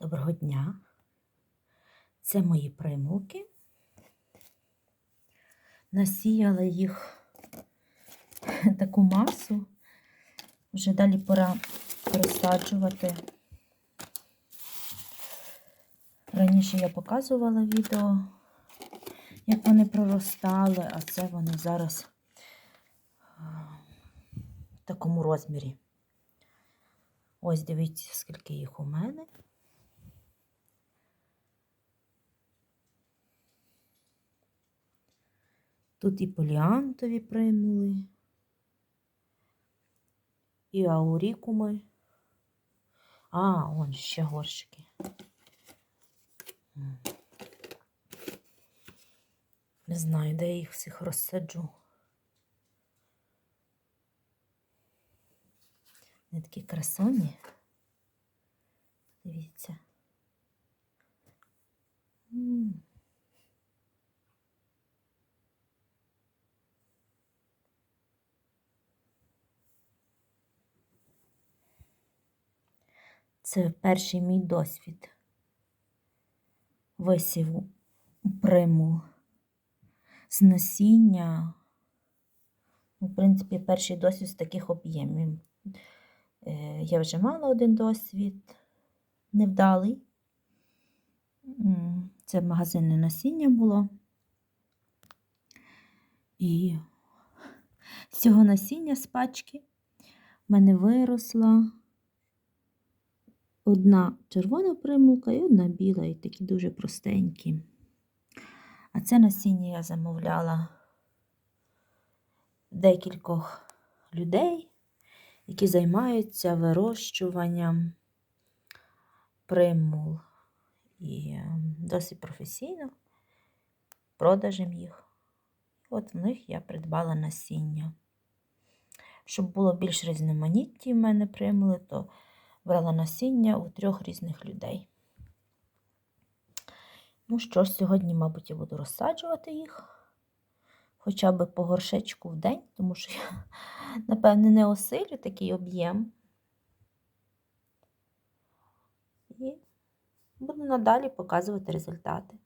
Доброго дня. Це мої примулки. Насіяла їх таку масу. Вже далі пора розсаджувати. Раніше я показувала відео, як вони проростали, а це вони зараз в такому розмірі. Ось дивіться, скільки їх у мене. Тут і поліантові примули, і аурікуми. А, он ще горщики. Не знаю, де я їх всіх розсаджу. Вони такі красоні. Дивіться. Це перший мій досвід висіву приму з насіння. Ну, В принципі, перший досвід з таких об'ємів. Е, Я вже мала один досвід невдалий. Це магазинне насіння було. І з цього насіння з пачки в мене виросла одна червона примулка і одна біла, і такі дуже простенькі. А це насіння я замовляла декількох людей, які займаються вирощуванням примул. І е, досить професійно продажем їх. От в них я придбала насіння. Щоб було більш різноманітні в мене примули, то брала насіння у трьох різних людей. Ну що ж, сьогодні, мабуть, я буду розсаджувати їх хоча б по горшечку в день, тому що я, напевне, не осилю такий об'єм. І буду надалі показувати результати.